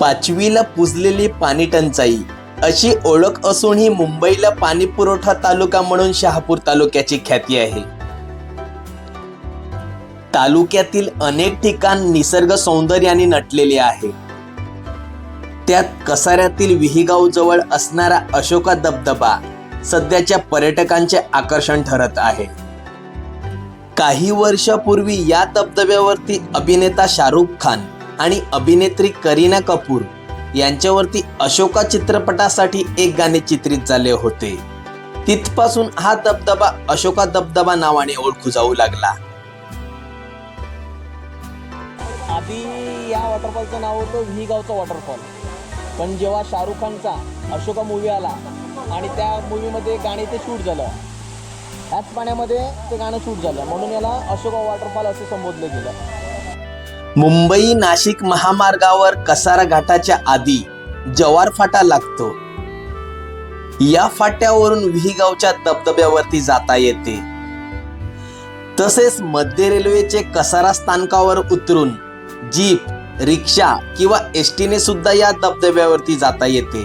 पाचवीला पुजलेली पाणी टंचाई. अशी ओळख असूनही मुंबईला पाणी पुरवठा तालुका म्हणून शहापूर तालुक्याची ख्याती आहे. तालुक्यातील अनेक ठिकाण निसर्ग सौंदर्याने नटलेले आहे. त्यात कसाऱ्यातील विहिगाव जवळ असणारा अशोका धबधबा सध्याच्या पर्यटकांचे आकर्षण ठरत आहे. काही वर्षापूर्वी या धबधब्यावरती अभिनेता शाहरुख खान आणि अभिनेत्री करीना कपूर यांच्यावरती अशोका चित्रपटासाठी एक गाणे चित्रित झाले होते. तिथपासून हा दबदबा अशोका दबदबा नावाने ओळखू जाऊ लागला. आधी या वॉटरफॉलचं नाव होतं व्ही गावचा वॉटरफॉल पण जेव्हा शाहरुख खानचा अशोका मूवी आला आणि त्या मूवीमध्ये गाणे ते शूट झालं त्याच पाण्यामध्ये ते गाणं शूट झालं. म्हणून याला अशोका वॉटरफॉल असं संबोधलं गेलं. मुंबई नाशिक महामार्गावर कसारा घाटाच्या आधी जवार फाटा लागतो. या फाट्यावरून विहिगावच्या धबधब्यावरती जाता येते. तसेच मध्य रेल्वेचे कसारा स्थानकावर उतरून जीप रिक्षा किंवा एसटीने सुद्धा या धबधब्यावरती जाता येते.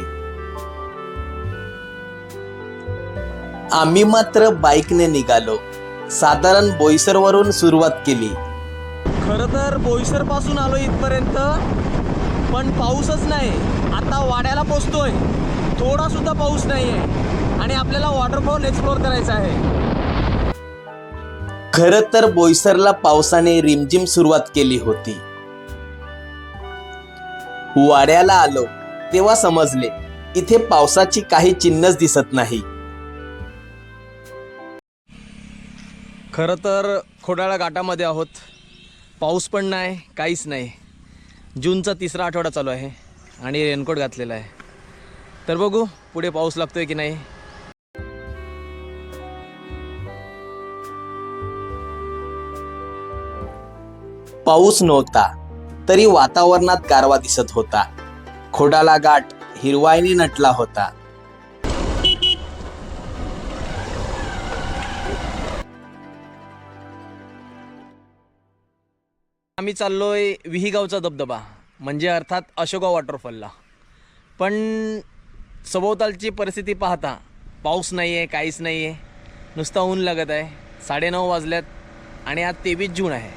आम्ही मात्र बाईकने निघालो. साधारण बोईसरवरून सुरुवात केली. खरं तर बोईसरपासून आलो इथपर्यंत पण पाऊसच नाही. आता वाड्याला पोचतोय. थोडा सुद्धा पाऊस नाही आहे आणि आपल्याला वॉटरफॉल एक्सप्लोअर करायचा आहे. खर तर बोईसरला पावसाने रिमझिम सुरुवात केली होती. वाड्याला आलो तेव्हा समजले इथे पावसाची काही चिन्हच दिसत नाही. खरं तर खोडाळा घाटामध्ये आहोत. पाऊस पण नाही काहीच नाही. जूनचा तिसरा आठवडा चालू आहे आणि रेनकोट घातलेला आहे. तर बघू पुढे पाऊस लागतोय की नाही? पाऊस नव्हता तरी वातावरणात गारवा दिसत होता. खोडाला गाठ हिरवाईने नटला होता. आम्ही चाललोय विहीगावचा धबधबा म्हणजे अर्थात अशोका वॉटरफॉलला पण सभोवतालची परिस्थिती पाहता पाऊस नाही आहे काहीच नाही आहे नुसता ऊन लागत आहे. साडेनऊ वाजल्यात आणि आज तेवीस जून आहे.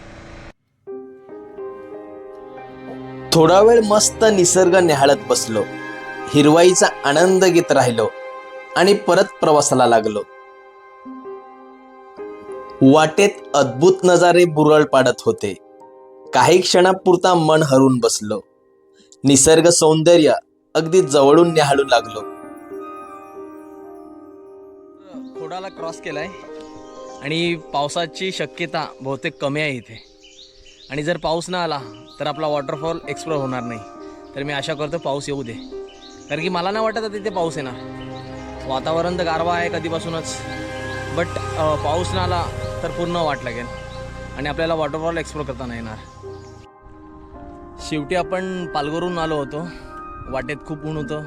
थोडा वेळ मस्त निसर्ग निहाळत बसलो. हिरवाईचा आनंद घेत राहिलो आणि परत प्रवासाला लागलो. वाटेत अद्भुत नजारे बुरळ पाडत होते. काही क्षणापुरता मन हरून बसलो. निसर्ग सौंदर्य अगदी जवळून निहाळू लागलो. खोडाला क्रॉस केला आहे आणि पावसाची शक्यता बहुतेक कमी आहे इथे. आणि जर पाऊस ना आला तर आपला वॉटरफॉल एक्सप्लोर होणार नाही. तर मी आशा करतो पाऊस येऊ दे. कारण की मला नाही वाटत आता तिथे पाऊस येणार. वातावरण तर गारवा आहे कधीपासूनच. बट पाऊस ना आला तर पूर्ण वाट लागेल. आणि आपल्याला वॉटरफॉल एक्सप्लोर करताना येणार. शेवटी आपण पालघरून आलो होतो. वाटेत खूप ऊन होतं.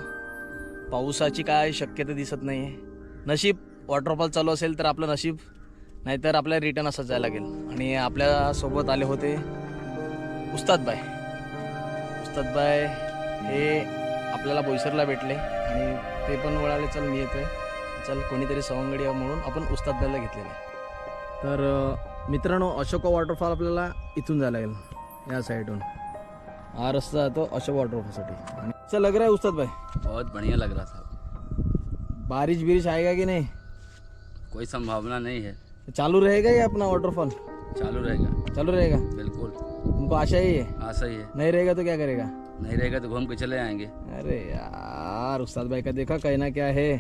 पावसाची काय शक्यता दिसत नाही आहे नशीब वॉटरफॉल चालू असेल तर आपलं नशीब नाहीतर आपल्याला रिटर्न असं जायला लागेल. आणि आपल्यासोबत आले होते उस्तादबाय उस्तादबाय हे आपल्याला बोईसरला भेटले आणि ते पण वळाले चल मी येतोय. चल कोणीतरी सवंगडी म्हणून आपण उस्तादबाईला घेतलेलं तर मित्रांनो अशोका वॉटरफॉल आपल्याला इथून जायला लागेल या साईडून हा रस्ता जातो अशोक वॉटरफॉलसाठी आणि चल लग रहा है उस्ताद भाई. बहुत बढ़िया लग रहा था बारिश बिरिश आएगा कि नहीं? कोई संभावना नहीं है। चालू रहेगा ये अपना वाटरफॉल चालू रहेगा। चालू रहेगा? बिल्कुल। तुमको आशा ही है? हाँ सही है। नहीं रहेगा तो क्या करेगा? नहीं रहेगा तो घूम के चले आएंगे। अरे यार उस्ताद भाई का देखा काही ना क्या आहे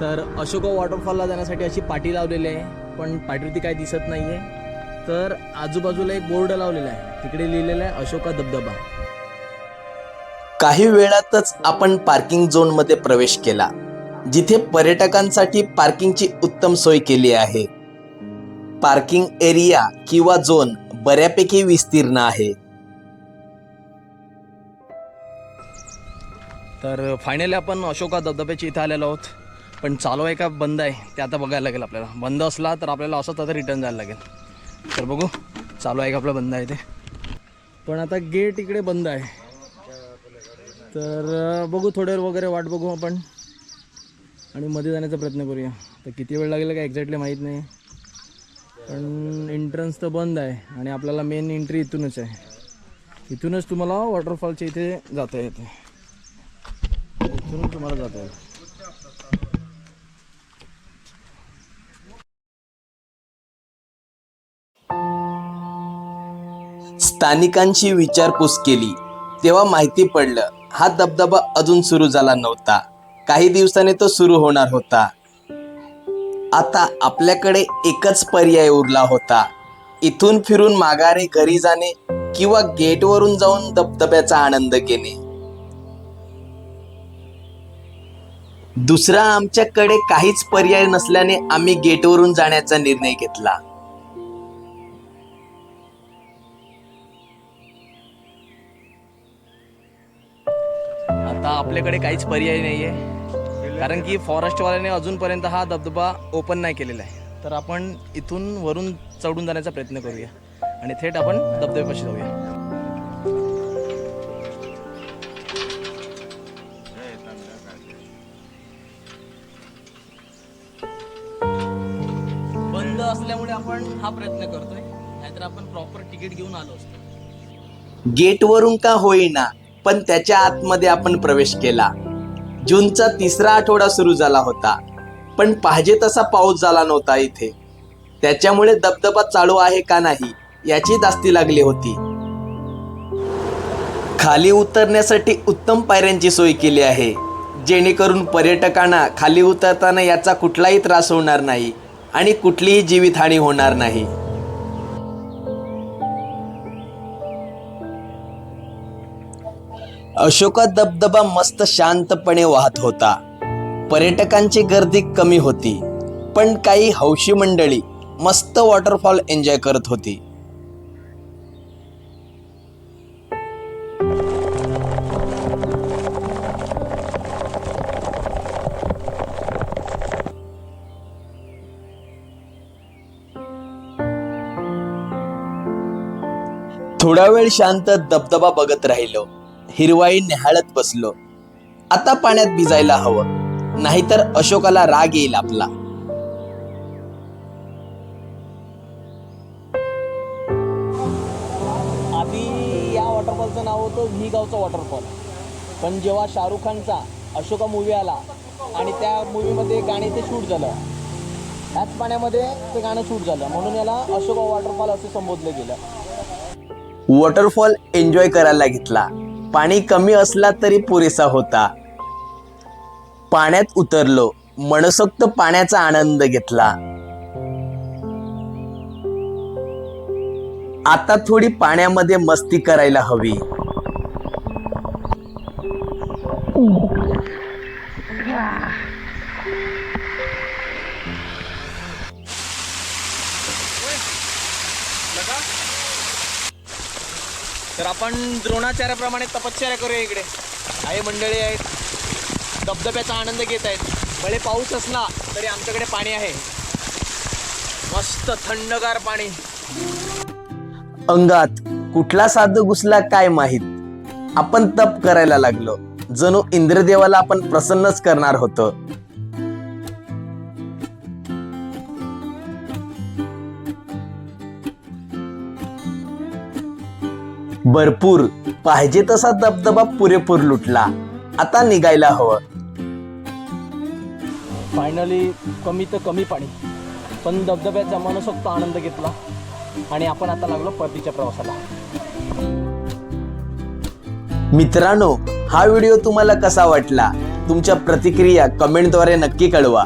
तर अशोका वॉटरफॉलला जाण्यासाठी अशी पाटी लावलेली आहे पण पाटीवरती काही दिसत नाही आहे तर आजूबाजूला एक बोर्ड लावलेला आहे. तिकडे लिहिलेला आहे अशोका धबधबा. काही वेळातच आपण पार्किंग झोनमध्ये प्रवेश केला. जिथे पर्यटकांसाठी पार्किंगची उत्तम सोय केली आहे. पार्किंग एरिया किंवा झोन बऱ्यापैकी विस्तीर्ण आहे. तर फायनली आपण अशोका धबधब्याच्या इथे आलेलो आहोत. पण चालू आहे का? बंद आहे. ते आता बघायला लागेल आपल्याला. बंद असला तर आपल्याला असंच आता रिटर्न जायला लागेल. तर बघू चालू आहे का आपलं? बंद आहे ते. पण आता गेट इकडे बंद आहे. तर बघू थोड्यावर वगैरे वाट बघू आपण. आणि मध्ये जाण्याचा प्रयत्न करूया. तर किती वेळ लागेल काय एक्झॅक्टली माहीत नाही. पण एंट्रन्स तर बंद आहे. आणि आपल्याला मेन एंट्री इथूनच आहे. इथूनच तुम्हाला वॉटरफॉलच्या इथे जाता येते. इथूनच तुम्हाला जाता येईल स्थानिकांची विचारपूस केली. तेव्हा माहिती पडलं हा धबधबा अजून सुरू झाला नव्हता. काही दिवसाने तो सुरू होणार होता. आता आपल्याकडे एकच पर्याय उरला होता. इथून फिरून माघारे घरी जाणे किंवा गेटवरून जाऊन धबधब्याचा आनंद घेणे. दुसरा आमच्याकडे काहीच पर्याय नसल्याने आम्ही गेटवरून जाण्याचा निर्णय घेतला. आपल्याकडे काहीच पर्याय नाही आहे कारण की फॉरेस्टवाल्याने अजूनपर्यंत हा धबधबा ओपन नाही केलेला आहे. तर आपण इथून वरून चढून जाण्याचा प्रयत्न करूया. आणि थेट आपण धबधब्यापाशी जाऊया. बंद असल्यामुळे आपण हा प्रयत्न करतोय. नाहीतर आपण प्रॉपर तिकीट घेऊन आलो असतो. गेटवरून का होईना? पण त्याच्या आतमध्ये आपण प्रवेश केला. जूनचा तिसरा आठवडा सुरू झाला होता. पण पाहिजे तसा पाऊस झाला नव्हता इथे. त्याच्यामुळे दबदबा चालू आहे का नाही याची दास्ती लागली होती. खाली उतरण्यासाठी उत्तम पायऱ्यांची सोय केली आहे. जेणेकरून पर्यटकांना खाली उतरताना याचा कुठलाही त्रास होणार नाही आणि कुठलीही जीवितहानी होणार नाही. अशोका धबधबा मस्त शांतपणे वाहत होता. पर्यटकांची गर्दी कमी होती पण काही हौशी मंडळी मस्त वॉटरफॉल एन्जॉय करत होती. थोडा वेळ शांत धबधबा बघत राहिलो. हिरवाई निहाळत बसलो. आता पाण्यात भिजायला हवं. नाहीतर अशोकाला राग येईल आपला. आधी या वॉटरफॉलचं नाव होतं व्ही गावचा वॉटरफॉल पण जेव्हा शाहरुख खानचा अशोका मूवी आला आणि त्या मूवीमध्ये गाणे ते शूट झालं त्याच पाण्यामध्ये ते गाणं शूट झालं. म्हणून याला अशोका वॉटरफॉल असे संबोधलं गेलं. वॉटरफॉल एन्जॉय करायला घेतला. पाणी कमी असला तरी पुरेसा होता. पाण्यात उतरलो. मनसोक्त पाण्याचा आनंद घेतला. आता थोडी पाण्यामध्ये मस्ती करायला हवी. आपण द्रोणाचार्याप्रमाणे तपश्चर्या करूया इकडे. काही मंडळी आहेत. धबधब्याचा आनंद घेत आहेत. भले पाऊस असला तरी आमच्याकडे पाणी आहे. मस्त थंडगार पाणी. अंगात कुठला साध घुसला काय माहीत? आपण तप करायला लागलो. जणू इंद्रदेवाला आपण प्रसन्नच करणार होतं. भरपूर. पाहिजे तसा धबधबा पुरेपूर लुटला. आता निघायला हवं. फायनली कमी तर कमी पाणी. पण धबधब्याचा मनसोक्त आनंद घेतला. आणि आपण आता लागलो परतीच्या प्रवासाला. मित्रांनो हा व्हिडिओ तुम्हाला कसा वाटला? तुमच्या प्रतिक्रिया कमेंटद्वारे नक्की कळवा.